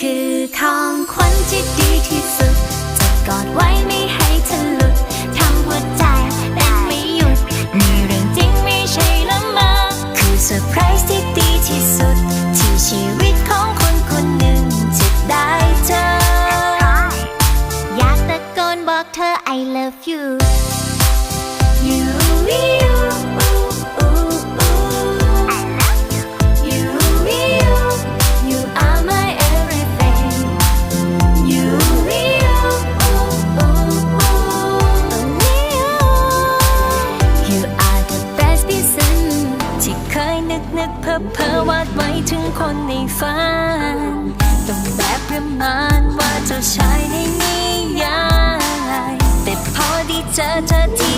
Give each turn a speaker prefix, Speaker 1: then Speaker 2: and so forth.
Speaker 1: คือของขวัญที่ดีที่สุดจะกอดไว้ไม่ให้เธอหลุดทำหัวใจแต่ไม่หยุดมีเรื่องจริงไม่ใช่ละมาคือเซอร์ไพรส์ที่ดีที่สุด ที่ชีวิตของคนคนหนึ่งจะได้เจอ
Speaker 2: อยากตะโกนบอกเธอ I love you
Speaker 1: you นึกเพ้อเพ้อวาดไว้ถึงคนในฝันต้องแบบประมาณว่าเจ้าชายในนิยายแต่พอดีเจอเธอที่